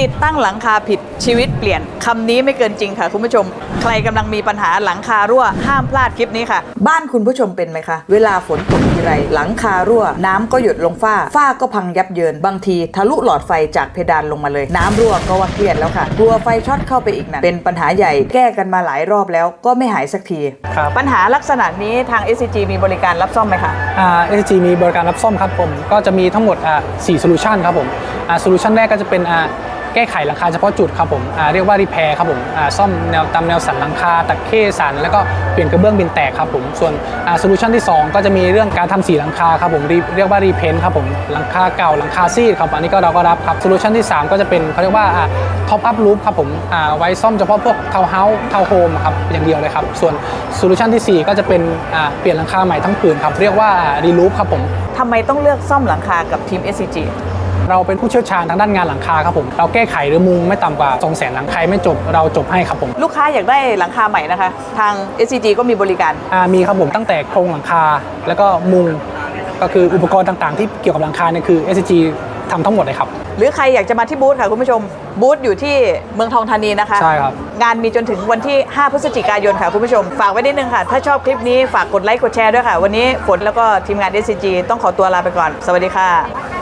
ติดตั้งหลังคาผิดชีวิตเปลี่ยนคำนี้ไม่เกินจริงค่ะ คุณผู้ชม ใครกำลังมีปัญหาหลังคารั่วห้ามพลาดคลิปนี้ค่ะ บ้านคุณผู้ชมเป็นไหมคะ เวลาฝนตกทีไรหลังคารั่ว น้ำก็หยดลงฝ้า ฝ้าก็พังยับเยินบางที ทะลุหลอดไฟจากเพดานลงมาเลย น้ำรั่วก็ว่าเครียดแล้วค่ะกลัวไฟช็อตเข้าไปอีกนะเป็นปัญหาใหญ่แก้กันมาหลายรอบแล้วก็ไม่หายสักทีครับปัญหาลักษณะนี้ทาง SCG มีบริการรับซ่อมไหมคะอ่า SG มีบริการรับซ่อมครับผมก็จะมีทั้งหมดอ่า4โซลูชันครับผมอ่าโซลูชันแรกก็จะเป็นอ่าแก้ไขหลังคาเฉพาะจุดครับผมเรียกว่ารีแพร์ครับผมซ่อมแนวตามแนวสันหลังคาตัดเข้สัน แล้วก็เปลี่ยนกระเบื้องเป็นแตกครับผมส่วนโซลูชันที่ 2 ก็จะมีเรื่องการทำสีหลังคาครับผมเรียกว่ารีเพนครับผมหลังคาเก่าหลังคาซีดครับอันนี้ก็เราก็รับครับโซลูชันที่ 3 ก็จะเป็นเขาเรียกว่าท็อปอัพรูปครับผมไว้ซ่อมเฉพาะพวกทาวน์เฮาส์ทาวน์โฮมครับอย่างเดียวเลยครับส่วนโซลูชันทีสี่4 ก็จะเป็นเปลี่ยนหลังคาใหม่ทั้งผืนครับเรียกว่ารีลูปครับผมทำไมต้องเลือกซ่อมหลังคากับทีม SCG เราเป็นผู้เชี่ยวชาญทางด้านงานหลังคาครับผม เราแก้ไขหรือมุงไม่ต่ำกว่า 2 0 0 0 0 0 หลังใครไม่จบเราจบให้ครับผมลูกค้าอยากได้หลังคาใหม่นะคะ ทาง SCG ก็มีบริการอ่ามีครับผมตั้งแต่โครงหลังคาแล้วก็มุงก็คืออุปกรณ์ต่างๆ ที่เกี่ยวกับหลังคาเนี่ยคือ SG ทำทั้งหมดเลยครับ หรือใครอยากจะมาที่บูธค่ะคุณผู้ชม บูธอยู่ที่เมืองทองธานีนะคะ ใช่ครับ งานมีจนถึงวันที่ 5 พฤศจิกายนค่ะคุณผู้ชม ฝากไว้นิดนึงค่ะ ถ้าชอบคลิปนี้ฝากกดไลค์กดแชร์ด้วยค่ะ วันนี้ฝนแล้วก็ทีมงาน SCG ต้องขอตัวลาไปก่อน สวัสดีค่ะ